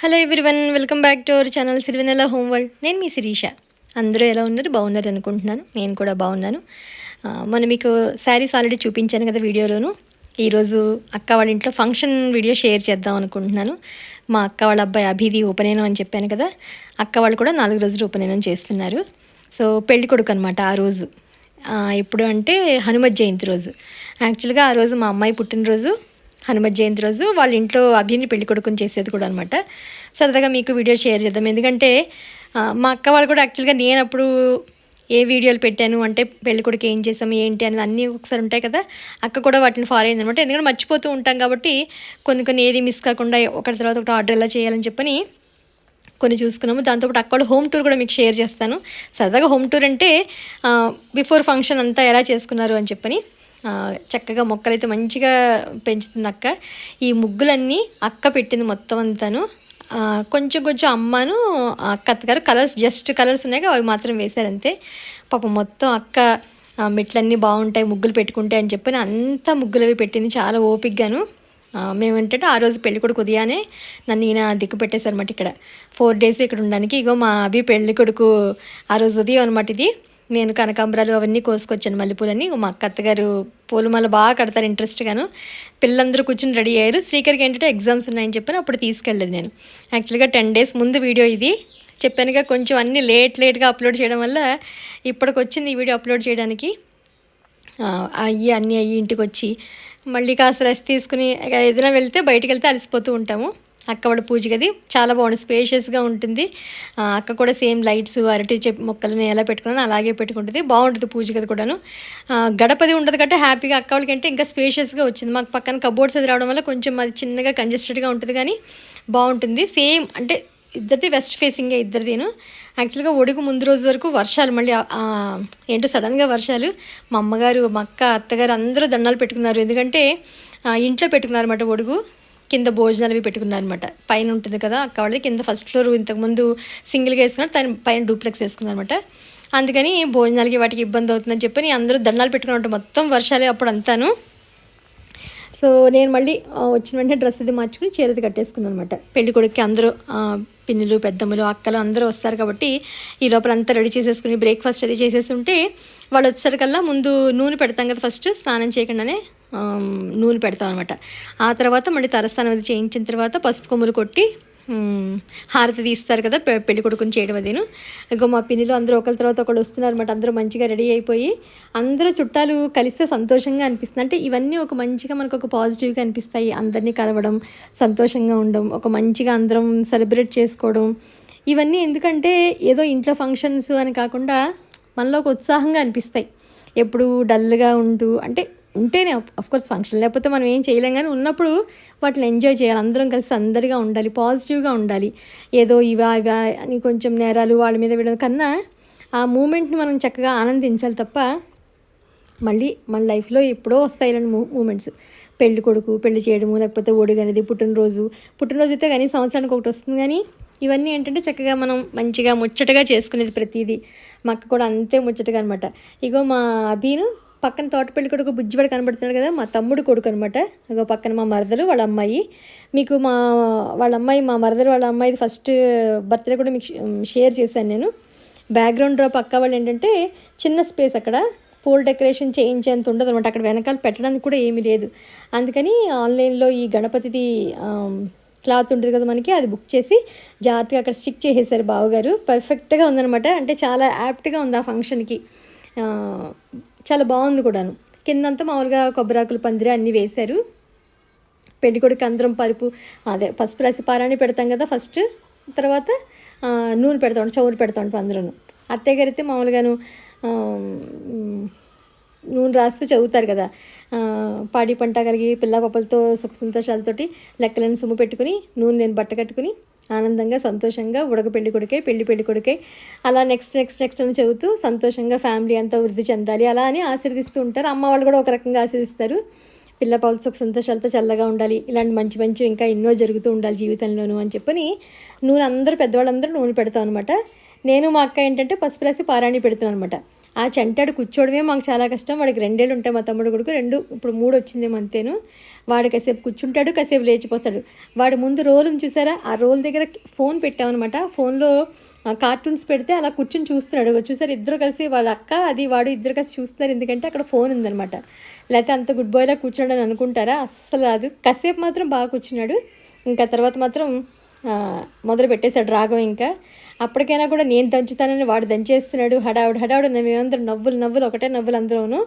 Hello everyone welcome back to our channel Sirivennela home world నేను మీ శిరీష. అందరూ ఎలా ఉన్నారు? బాగున్నారు అనుకుంటున్నాను. నేను కూడా బాగున్నాను. మనం మొన్న మీకు శారీస్ ఆల్రెడీ చూపించాను కదా వీడియోలోను. ఈరోజు అక్క వాళ్ళ ఇంట్లో ఫంక్షన్ వీడియో షేర్ చేద్దాం అనుకుంటున్నాను. మా అక్క వాళ్ళ అబ్బాయి అభిది ఉపనయనం అని చెప్పాను కదా. అక్క వాళ్ళు కూడా నాలుగు రోజులు ఉపనయనం చేస్తున్నారు. సో పెళ్ళి కొడుకు అనమాట ఆ రోజు. ఎప్పుడు అంటే హనుమత్ జయంతి రోజు. యాక్చువల్గా ఆ రోజు మా అమ్మాయి పుట్టినరోజు. హనుమత్ జయంతి రోజు వాళ్ళ ఇంట్లో అభిని పెళ్ళి కొడుకుని చేసేది కూడా అనమాట సరదాగా మీకు వీడియో షేర్ చేద్దాం. ఎందుకంటే మా అక్క వాళ్ళు కూడా యాక్చువల్గా నేను అప్పుడు ఏ వీడియోలు పెట్టాను అంటే పెళ్ళి కొడుకు ఏం చేసాము ఏంటి అనేది అన్నీ ఒకసారి ఉంటాయి కదా అక్క కూడా వాటిని ఫాలో అయింది అనమాట ఎందుకంటే మర్చిపోతూ ఉంటాం కాబట్టి కొన్ని కొన్ని ఏది మిస్ కాకుండా ఒకటి తర్వాత ఒకటి ఆర్డర్ ఎలా చేయాలని చెప్పని కొన్ని చూసుకున్నాము. దాంతోపాటు అక్కడ హోమ్ టూర్ కూడా మీకు షేర్ చేస్తాను. సరదాగా హోమ్ టూర్ అంటే బిఫోర్ ఫంక్షన్ అంతా ఎలా చేసుకున్నారు అని చెప్పని చక్కగా మొక్కలైతే మంచిగా పెంచుతుంది అక్క. ఈ ముగ్గులన్నీ అక్క పెట్టింది మొత్తం అంతాను. కొంచెం కొంచెం అమ్మను అక్క అత్తగారు కలర్స్ జస్ట్ కలర్స్ ఉన్నాయి అవి మాత్రం వేశారంతే పాపం మొత్తం అక్క మెట్లన్నీ బాగుంటాయి ముగ్గులు పెట్టుకుంటే అని చెప్పి అంతా ముగ్గులు అవి పెట్టింది చాలా ఓపిక్గాను ఆ, మేమేంటంటే ఆ రోజు పెళ్ళి కొడుకు ఉదయాన్నే నన్ను ఈయన దిక్కు పెట్టేశారన్నమాట ఇక్కడ. ఫోర్ డేస్ ఇక్కడ ఉండడానికి. ఇగో మా అవి పెళ్ళి కొడుకు ఆ రోజు ఉదయం అనమాట ఇది. నేను కనకాంబరాలు అవన్నీ కోసుకొచ్చాను మల్లెపూలని మా అక్క అత్తగారు పూలమాల బాగా కడతారు ఇంట్రెస్ట్గాను పిల్లలందరూ కూర్చుని రెడీ అయ్యారు. శ్రీకర్కి ఏంటంటే ఎగ్జామ్స్ ఉన్నాయని చెప్పని అప్పుడు తీసుకెళ్ళలేదు నేను. యాక్చువల్గా టెన్ డేస్ ముందు వీడియో ఇది. చెప్పానుగా కొంచెం అన్నీ లేట్ లేట్గా అప్లోడ్ చేయడం వల్ల ఇప్పటికి వచ్చింది ఈ వీడియో అప్లోడ్ చేయడానికి. అయ్యి అన్నీ అయ్యి ఇంటికి వచ్చి మళ్ళీ కాస్త రెస్ట్ తీసుకుని ఏదైనా వెళ్తే బయటకు వెళ్తే అలసిపోతూ ఉంటాము. అక్క వాళ్ళ పూజ గది చాలా బాగుంది స్పేషియస్గా ఉంటుంది. అక్క కూడా సేమ్ లైట్స్ అరటి చెప్ మొక్కలను ఎలా పెట్టుకున్నాను అలాగే పెట్టుకుంటుంది. బాగుంటుంది పూజ గది కూడాను. గడపది ఉండదు కాబట్టి హ్యాపీగా అక్క వాళ్ళకంటే ఇంకా స్పేషియస్గా వచ్చింది. మాకు పక్కన కబోర్డ్స్ అది రావడం వల్ల కొంచెం అది చిన్నగా కంజెస్టెడ్గా ఉంటుంది కానీ బాగుంటుంది. సేమ్ అంటే ఇద్దరిది వెస్ట్ ఫేసింగే ఇద్దరిదేను. యాక్చువల్గా ఒడుగు ముందు రోజు వరకు వర్షాలు మళ్ళీ ఏంటో సడన్గా వర్షాలు. మా అమ్మగారు మా అక్క అత్తగారు అందరూ దండాలు పెట్టుకున్నారు. ఎందుకంటే ఇంట్లో పెట్టుకున్నారు అన్నమాట ఒడుగు. కింద భోజనాలు అవి పెట్టుకున్నారు అనమాట పైన ఉంటుంది కదా అక్క వాళ్ళది కింద ఫస్ట్ ఫ్లోర్ ఇంతకుముందు సింగిల్గా వేసుకున్నారు దాని పైన డూప్లెక్స్ వేసుకున్నారు అనమాట అందుకని భోజనాలకి వాటికి ఇబ్బంది అవుతుందని చెప్పి అందరూ దండాలు పెట్టుకున్నట్టు మొత్తం వర్షాలే అప్పుడు అంతాను. సో నేను మళ్ళీ వచ్చిన వెంటనే డ్రెస్ అది మార్చుకుని చీరది కట్టేసుకున్నాను అనమాట పెళ్ళి కొడుక్కి అందరూ పిన్నులు పెద్దమ్మలు అక్కలు అందరూ వస్తారు కాబట్టి ఈ లోపల అంతా రెడీ చేసేసుకుని బ్రేక్ఫాస్ట్ అది ఉంటే వాళ్ళు వచ్చేసరికల్లా ముందు నూనె పెడతాం కదా ఫస్ట్ స్నానం చేయకుండానే నూనె పెడతాం అనమాట ఆ తర్వాత మళ్ళీ తరస్థానం అది చేయించిన తర్వాత పసుపు కొమ్ములు కొట్టి హారతి తీస్తారు కదా పె- పెళ్ళి కొడుకుని చేయడం అదేను. ఇంకో మా పిన్నిలు అందరూ ఒకరి తర్వాత ఒకళ్ళు వస్తున్నారు అనమాట అందరూ మంచిగా రెడీ అయిపోయి అందరూ చుట్టాలు కలిస్తే సంతోషంగా అనిపిస్తుంది. అంటే ఇవన్నీ ఒక మంచిగా మనకు ఒక పాజిటివ్గా అనిపిస్తాయి. అందరినీ కలవడం సంతోషంగా ఉండడం ఒక మంచిగా అందరం సెలబ్రేట్ చేసుకోవడం. ఇవన్నీ ఎందుకంటే ఏదో ఇంట్లో ఫంక్షన్స్ అని కాకుండా మనలో ఒక ఉత్సాహంగా అనిపిస్తాయి. ఎప్పుడు డల్గా ఉంటూ అంటే ఉంటేనే కోర్స్ ఫంక్షన్ లేకపోతే మనం ఏం చేయలేం కానీ ఉన్నప్పుడు వాటిని ఎంజాయ్ చేయాలి. అందరం కలిసి అందరిగా ఉండాలి పాజిటివ్గా ఉండాలి. ఏదో ఇవా ఇవా అని కొంచెం నేరాలు వాళ్ళ మీద వీళ్ళ కన్నా ఆ మూమెంట్ని మనం చక్కగా ఆనందించాలి తప్ప మళ్ళీ మన లైఫ్లో ఎప్పుడో వస్తాయి ఇలాంటి మూ మూమెంట్స్ పెళ్ళి కొడుకు పెళ్ళి చేయడము లేకపోతే ఒడిగనేది అనేది పుట్టినరోజు. పుట్టినరోజు అయితే కానీ సంవత్సరానికి ఒకటి వస్తుంది కానీ ఇవన్నీ ఏంటంటే చక్కగా మనం మంచిగా ముచ్చటగా చేసుకునేది ప్రతిదీ. మా అక్క కూడా అంతే ముచ్చటగా అనమాట. ఇగో మా అభిను పక్కన తోటపల్లి కొడుకు బుజ్జివాడు కనబడుతున్నాడు కదా మా తమ్ముడు కొడుకు అనమాట ఇగో పక్కన మా మరదలు వాళ్ళ అమ్మాయి. మీకు మా వాళ్ళ అమ్మాయి మా మరదలు వాళ్ళ అమ్మాయి ఫస్ట్ బర్త్డే కూడా మీకు షేర్ చేశాను నేను. బ్యాక్గ్రౌండ్ డ్రాప్ అక్క వాళ్ళు ఏంటంటే చిన్న స్పేస్ అక్కడ. పూల్ డెకరేషన్ చేయించేంత ఉండదు అనమాట అక్కడ వెనకాల పెట్టడానికి కూడా ఏమీ లేదు. అందుకని ఆన్లైన్లో ఈ గణపతిది క్లాత్ ఉంటుంది కదా మనకి అది బుక్ చేసి జాగ్రత్తగా అక్కడ స్టిక్ చేసేసారు బావగారు. పర్ఫెక్ట్గా ఉందనమాట అంటే చాలా యాప్ట్గా ఉంది ఆ ఫంక్షన్కి చాలా బాగుంది కూడాను. కిందంతా మామూలుగా కొబ్బరాకులు పందిరి అన్నీ వేశారు. పెళ్ళికొడుకు అందరం పరుపు అదే పసుపు రాసి పారాణి పెడతాం కదా ఫస్ట్. తర్వాత నూనె నూనె పెడతాం చౌరు పెడతాం అందరూ అత్తయ్య గారు అయితే మామూలుగాను నూనె రాస్తూ చదువుతారు కదా. పాడి పంట కలిగి పిల్ల పాపలతో సుఖ సంతోషాలతోటి లెక్కలను సొమ్ము పెట్టుకుని నూనె నేను బట్ట కట్టుకుని ఆనందంగా సంతోషంగా ఉడక పెళ్ళి కొడుకే పెళ్ళి పెళ్ళి కొడుకే. అలా నెక్స్ట్ నెక్స్ట్ నెక్స్ట్ అని చెబుతూ సంతోషంగా ఫ్యామిలీ అంతా వృద్ధి చెందాలి. అలా అని ఆశీర్దిస్తూ ఉంటారు. అమ్మ వాళ్ళు కూడా ఒక రకంగా ఆశీర్దిస్తారు. పిల్ల పాలు సుఖ సంతోషాలతో చల్లగా ఉండాలి. ఇలాంటి మంచి మంచి ఇంకా ఎన్నో జరుగుతూ ఉండాలి జీవితంలోనూ అని చెప్పని నూనె అందరూ పెద్దవాళ్ళందరూ నూనె పెడతాం అనమాట నేను మా అక్క ఏంటంటే పసుపు రాసి పారాణి పెడుతున్నాను అనమాట ఆ చంటాడు కూర్చోవడమే మాకు చాలా కష్టం. వాడికి రెండేళ్ళు ఉంటాయి మా తమ్ముడు కొడుకు. రెండు ఇప్పుడు మూడు వచ్చిందేమో అంతేను. వాడు కాసేపు కూర్చుంటాడు కాసేపు లేచిపోతాడు వాడు ముందు రోలుని చూసారా? ఆ రోల్ దగ్గర ఫోన్ పెట్టామన్నమాట. ఫోన్లో కార్టూన్స్ పెడితే అలా కూర్చొని చూస్తున్నాడు. చూసారు? ఇద్దరు కలిసి వాళ్ళ అక్క అది వాడు ఇద్దరు కలిసి చూస్తున్నారు. ఎందుకంటే అక్కడ ఫోన్ ఉందన్నమాట. లేకపోతే అంత గుడ్ బాయ్లా కూర్చోండి అని అనుకుంటారా? అస్సలు రాదు. కాసేపు మాత్రం బాగా కూర్చున్నాడు. ఇంకా తర్వాత మాత్రం మొదలు పెట్టేశాడు ఇంకా. అప్పటికైనా కూడా నేను దంచుతానని వాడు దంచేస్తున్నాడు. హడావుడు హడావుడు. మేమందరం నవ్వులు నవ్వులు ఒకటే నవ్వులు అందరూను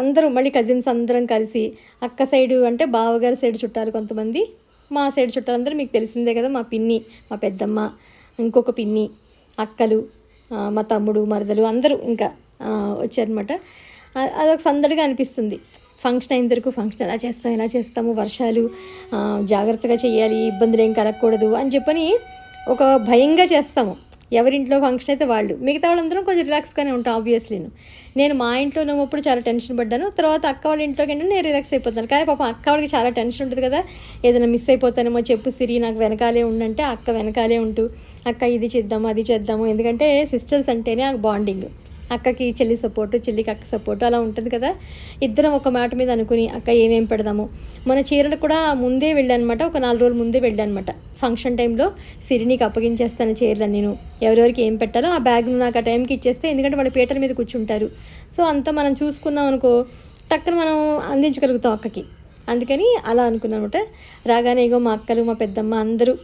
అందరూ మళ్ళీ కజిన్స్ అందరం కలిసి అక్క సైడు అంటే బావగారి సైడ్ చుట్టాలు కొంతమంది. మా సైడ్ చుట్టాలందరూ మీకు తెలిసిందే కదా మా పిన్ని మా పెద్దమ్మ ఇంకొక పిన్ని అక్కలు మా తమ్ముడు మరదలు అందరూ ఇంకా వచ్చారనమాట అదొక సందడిగా అనిపిస్తుంది. ఫంక్షన్ అయిన వరకు ఫంక్షన్ ఎలా చేస్తాం ఎలా చేస్తాము వర్షాలు జాగ్రత్తగా చేయాలి ఇబ్బందులు ఏం కలగకూడదు అని చెప్పని ఒక భయంగా చేస్తాము. ఎవరింట్లో ఫంక్షన్ అయితే వాళ్ళు. మిగతా వాళ్ళందరం కొంచెం రిలాక్స్గానే ఉంటాం ఆబ్వియస్లీ నేను మా ఇంట్లో ఉన్నప్పుడు చాలా టెన్షన్ పడ్డాను. తర్వాత అక్క వాళ్ళ ఇంట్లోకి ఏంటంటే నేను రిలాక్స్ అయిపోతాను. కానీ పాపం అక్క వాళ్ళకి చాలా టెన్షన్ ఉంటుంది కదా. ఏదైనా మిస్ అయిపోతానేమో చెప్పు సిరి నాకు వెనకాలే ఉండంటే అక్క వెనకాలే ఉంటూ అక్క ఇది చేద్దాము అది చేద్దాము. ఎందుకంటే సిస్టర్స్ అంటేనే ఆ బాండింగ్ అక్కకి చెల్లి సపోర్టు చెల్లికి అక్క సపోర్టు అలా ఉంటుంది కదా. ఇద్దరం ఒక మాట మీద అనుకుని అక్క ఏమేం పెడదాము? మన చీరలు కూడా ముందే వెళ్ళానమాట ఒక నాలుగు రోజులు ముందే వెళ్ళానమాట. ఫంక్షన్ టైంలో సిరినికి అప్పగించేస్తాను చీరలు నేను. ఎవరెవరికి ఏం పెట్టాలో ఆ బ్యాగ్ను నాకు ఆ టైంకి ఇచ్చేస్తే ఎందుకంటే వాళ్ళ పీటల మీద కూర్చుంటారు. సో అంతా మనం చూసుకున్నాం అనుకో టక్కన మనం అందించగలుగుతాం అక్కకి. అందుకని అలా అనుకున్నానమాట. అనమాట రాగానే ఇగో మా అక్కలు మా పెద్దమ్మ అందరూ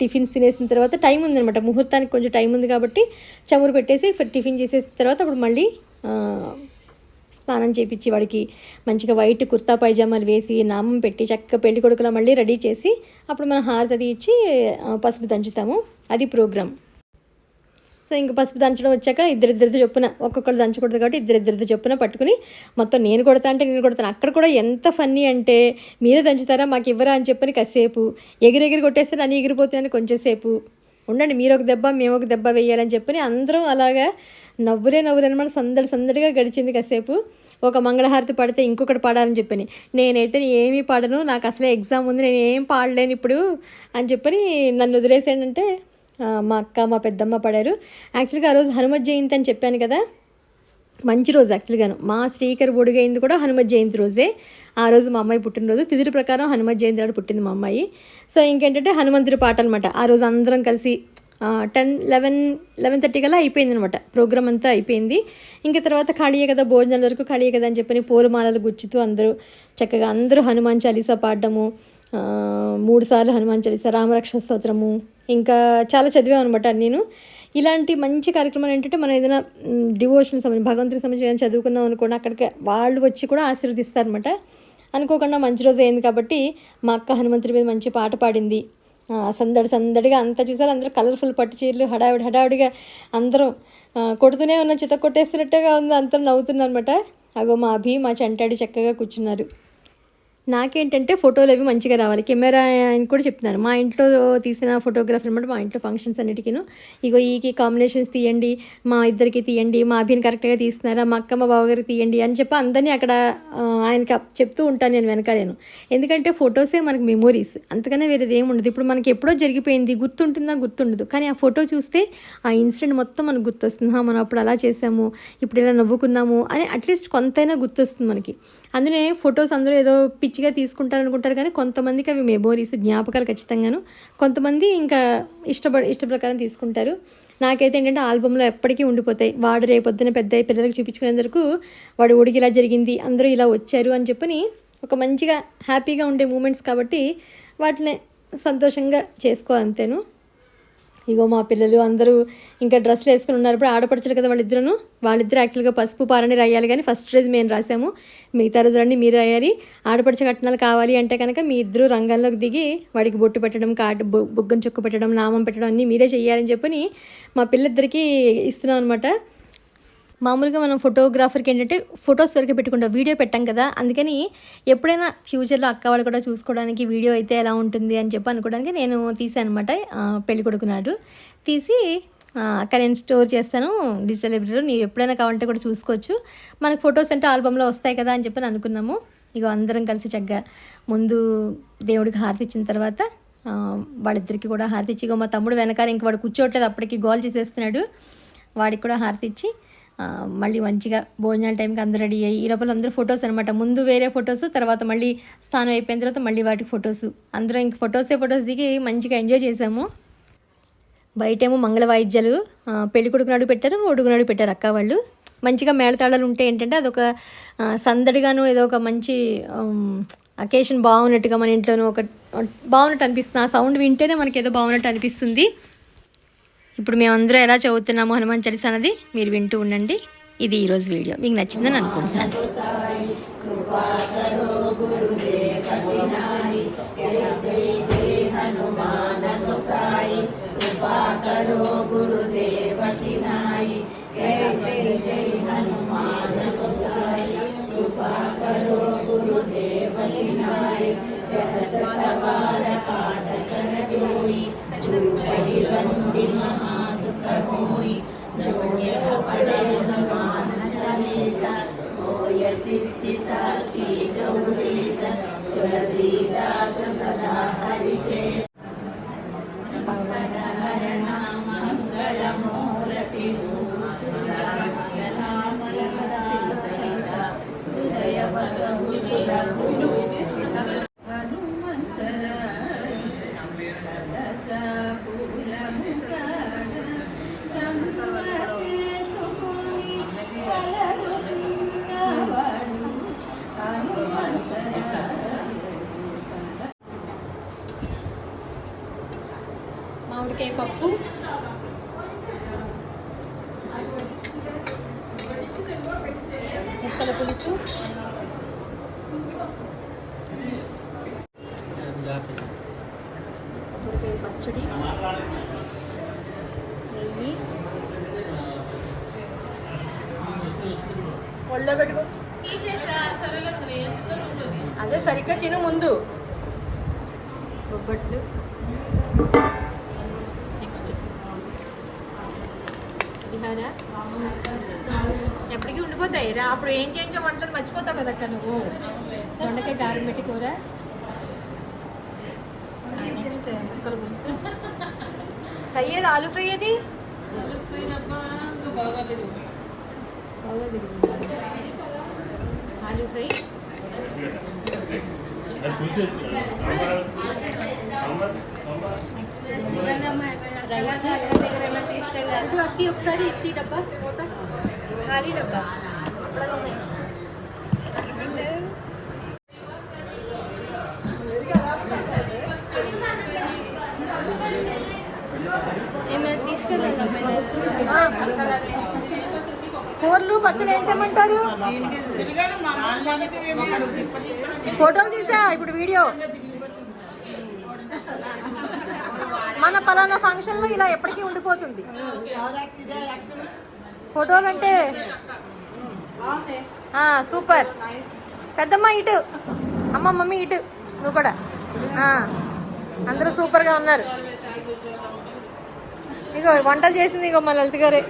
టిఫిన్స్ తినేసిన తర్వాత టైం ఉందనమాట ముహూర్తానికి కొంచెం టైం ఉంది కాబట్టి చమురు పెట్టేసి టిఫిన్ చేసేసిన తర్వాత అప్పుడు మళ్ళీ స్నానం చేపించి వాడికి మంచిగా వైట్ కుర్తా పైజామాలు వేసి నామం పెట్టి చక్కగా పెళ్ళి కొడుకులా మళ్ళీ రెడీ చేసి అప్పుడు మనం హారతి అది ఇచ్చి పసుపు దంచుతాము. అది ప్రోగ్రామ్. సో ఇంక పసుపు దంచడం వచ్చాక ఇద్దరిద్దరిది చొప్పున ఒక్కొక్కరు దంచకూడదు కాబట్టి ఇద్దరిద్దరిది చొప్పున పట్టుకుని మొత్తం నేను కొడతా అంటే నేను కొడతాను. అక్కడ కూడా ఎంత ఫన్నీ అంటే మీరే దంచుతారా? మాకు ఇవ్వరా? అని చెప్పని కాసేపు ఎగిరెగిరి కొట్టేస్తే నన్ను ఎగిరిపోతున్నాను కొంచెంసేపు. ఉండండి మీరు ఒక దెబ్బ మేము ఒక దెబ్బ వేయాలని చెప్పని అందరం అలాగా నవ్వులే నవ్వులే అనమాట సందడి సందడిగా గడిచింది కాసేపు. ఒక మంగళహారతి పడితే ఇంకొకటి పాడాలని చెప్పని నేనైతే ఏమీ పాడను నాకు అసలే ఎగ్జామ్ ఉంది నేను ఏం పాడలేను ఇప్పుడు అని చెప్పని నన్ను వదిలేసాడంటే మా అక్క మా పెద్దమ్మ పడారు. యాక్చువల్గా ఆ రోజు హనుమత్ జయంతి అని చెప్పాను కదా. మంచి రోజు యాక్చువల్గాను మా శ్రీకర్ ఒడిగైంది కూడా హనుమత్ జయంతి రోజే. ఆ రోజు మా అమ్మాయి పుట్టినరోజు. తిదిరి ప్రకారం హనుమత్ జయంతి నాడు పుట్టింది మా అమ్మాయి. సో ఇంకేంటంటే హనుమంతుడి పాట అనమాట ఆ రోజు అందరం కలిసి టెన్ లెవెన్ లెవెన్ థర్టీ కల్లా అయిపోయింది అనమాట ప్రోగ్రామ్ అంతా అయిపోయింది. ఇంకా తర్వాత ఖాళీయే కదా భోజనాల వరకు ఖాళీయే కదా అని చెప్పని పూలమాలలు గుచ్చుతూ అందరూ చక్కగా అందరూ హనుమాన్ చాలీసా పాడడము. మూడుసార్లు హనుమాన్ చాలీసా రామరక్ష స్తోత్రము ఇంకా చాలా చదివాను అనమాట నేను. ఇలాంటి మంచి కార్యక్రమాలు ఏంటంటే మనం ఏదైనా డివోషన్ సంబంధించి భగవంతుడికి సంబంధించి ఏమైనా చదువుకున్నాం అనుకోండి అక్కడికి వాళ్ళు వచ్చి కూడా ఆశీర్వదిస్తారనమాట అనుకోకుండా మంచి రోజు అయింది కాబట్టి మా అక్క హనుమంతుడి మీద మంచి పాట పాడింది. సందడి సందడిగా అంతా చూసారు అందరూ కలర్ఫుల్ పట్టు చీరలు హడావిడి హడావిడిగా అందరం కొడుతూనే ఉన్న చిత కొట్టేస్తున్నట్టుగా ఉంది అందరూ నవ్వుతున్నారు అనమాట అగో మా అభి మా చంటాడి చక్కగా కూర్చున్నారు. నాకేంటంటే ఫోటోలు అవి మంచిగా రావాలి. కెమెరా అని కూడా చెప్తున్నాను మా ఇంట్లో తీసిన ఫోటోగ్రఫర్ అనమాట మా ఇంట్లో ఫంక్షన్స్ అన్నిటికీను. ఇగో ఈకి కాంబినేషన్స్ తీయండి మా ఇద్దరికి తీయండి మా అభిని కరెక్ట్గా తీస్తున్నారా మా అక్క మా బావగారికి తీయండి అని చెప్పి అందరినీ అక్కడ ఆయనకి చెప్తూ ఉంటాను నేను వెనక నేను. ఎందుకంటే ఫొటోసే మనకి మెమోరీస్ అంతకనే వేరేది ఏమి ఉండదు. ఇప్పుడు మనకి ఎప్పుడో జరిగిపోయింది గుర్తుంటుందా గుర్తుండదు. కానీ ఆ ఫోటో చూస్తే ఆ ఇన్సిడెంట్ మొత్తం మనకు గుర్తొస్తుంది "హా, మనం అప్పుడు అలా చేసాము ఇప్పుడు ఇలా నవ్వుకున్నాము అని అట్లీస్ట్ కొంతైనా గుర్తొస్తుంది మనకి. అందులో ఫొటోస్ అందరూ ఏదో పిక్ పిచ్చిగా తీసుకుంటారు అనుకుంటారు కానీ కొంతమందికి అవి మెమోరీస్ జ్ఞాపకాలు ఖచ్చితంగాను. కొంతమంది ఇంకా ఇష్టపడి ఇష్టప్రకారం తీసుకుంటారు. నాకైతే ఏంటంటే ఆల్బంలో ఎప్పటికీ ఉండిపోతాయి. వాడు రేపొద్దున పెద్ద పిల్లలకు పిల్లలకి చూపించుకునేందుకు వాడు ఉడికి ఇలా జరిగింది అందరూ ఇలా వచ్చారు అని చెప్పని ఒక మంచిగా హ్యాపీగా ఉండే మూమెంట్స్ కాబట్టి వాటిని సంతోషంగా చేసుకోవాలంతేను ఇగో మా పిల్లలు అందరూ ఇంకా డ్రెస్సులు వేసుకుని ఉన్నారు. ఇప్పుడు ఆడపడుచులు కదా వాళ్ళిద్దరూ వాళ్ళిద్దరు యాక్చువల్గా పసుపు పారని రాయాలి కానీ ఫస్ట్ రోజు మేము రాసాము. మిగతా రోజులన్నీ మీరు రాయాలి. ఆడపడుచు కట్నాలు కావాలి అంటే కనుక మీ ఇద్దరు రంగంలోకి దిగి వాడికి బొట్టు పెట్టడం కాటు బొ- బుగ్గన చొక్కు పెట్టడం నామం పెట్టడం అన్నీ మీరే చేయాలని చెప్పని మా పిల్లిద్దరికీ ఇస్తున్నాం అనమాట మామూలుగా మనం ఫోటోగ్రాఫర్కి ఏంటంటే ఫొటోస్ వరకు పెట్టుకుంటాం వీడియో పెట్టాం కదా. అందుకని ఎప్పుడైనా ఫ్యూచర్లో అక్క వాళ్ళు కూడా చూసుకోవడానికి వీడియో అయితే ఎలా ఉంటుంది అని చెప్పి అనుకోవడానికి నేను తీసాను అనమాట పెళ్ళి కొడుకున్నాడు తీసి అక్కడ నేను స్టోర్ చేస్తాను డిజిటల్ లైబ్రరీలో నీవు ఎప్పుడైనా కావాలంటే కూడా చూసుకోవచ్చు. మనకు ఫొటోస్ అంటే ఆల్బంలో వస్తాయి కదా అని చెప్పి అనుకున్నాము. ఇక అందరం కలిసి చక్కగా ముందు దేవుడికి హారతి ఇచ్చిన తర్వాత వాళ్ళిద్దరికి కూడా హారతి ఇచ్చి ఇగో మా తమ్ముడు వెనకాల ఇంక వాడు కూర్చోవట్లేదు అప్పటికి గోల్ చేసేస్తున్నాడు. వాడికి కూడా హారతి ఇచ్చి మళ్ళీ మంచిగా భోజనాల టైంకి అందరూ రెడీ అయ్యి ఈ లోపల అందరూ ఫొటోస్ అనమాట ముందు వేరే ఫొటోస్ తర్వాత మళ్ళీ స్నానం అయిపోయిన తర్వాత మళ్ళీ వాటికి ఫొటోస్. అందరం ఇంక ఫొటోసే ఫొటోస్ దిగి మంచిగా ఎంజాయ్ చేసాము. బయటేమో మంగళ వాయిద్యాలు పెళ్ళి కొడుకు నాడు పెట్టారు ఒడుగు నాడు పెట్టారు అక్క వాళ్ళు. మంచిగా మేళతాళాలు ఉంటే ఏంటంటే అదొక సందడిగాను ఏదో ఒక మంచి అకేషన్ బాగున్నట్టుగా మన ఇంట్లోనూ ఒక బాగున్నట్టు అనిపిస్తుంది. ఆ సౌండ్ వింటేనే మనకి ఏదో బాగున్నట్టు అనిపిస్తుంది. ఇప్పుడు మేమందరూ ఎలా చదువుతున్నాము హనుమాన్ చాలీసా అన్నది మీరు వింటూ ఉండండి. ఇది ఈరోజు వీడియో. మీకు నచ్చిందని అనుకుంటున్నాను. चूड़ी महासुख मोहि जोय अपडय हमान चले सा होय सिद्धि साखी गौरी सा तुलसीदास మామిడికాయ పప్పు ముక్కల పులుసు కొబ్బరికాయ పచ్చడి. నెయ్యి ఒళ్ళో పెట్టుకో అదే సరిగ్గా తిను ముందు. బొబ్బట్లు. కదా? ఎప్పటికీ ఉండిపోతాయి. రా అప్పుడు ఏం చేయించో వంటలు మర్చిపోతావు కదక్క నువ్వు? దొండకాయ కారం పెట్టి కూర? నెక్స్ట్ ముక్కలు పులుసు. ఫ్రై ఏది? ఆలు ఫ్రై ఏది? బాగా దిగుతుంది ఆలు ఫ్రై. నెక్స్ట్ రైస్ ఇప్పుడు అక్కి ఒకసారి ఎత్తి డబ్బా పోత ఖాళీ డబ్బా అక్కడ ఉన్నాయి ఏమైనా తీసుకెళ్ళండి కూరలు పచ్చడి ఏం తెమ్మంటారు? ఫోటోలు తీసా ఇప్పుడు వీడియో. మన పలానా ఫంక్షన్లో ఇలా ఎప్పటికీ ఉండిపోతుంది. ఫోటోలు అంటే సూపర్. పెద్దమ్మ ఇటు. అమ్మ మమ్మీ ఇటు. నువ్వు కూడా. అందరూ సూపర్గా ఉన్నారు. ఇగో వంటలు చేసింది ఇగో మా లలిత గారే.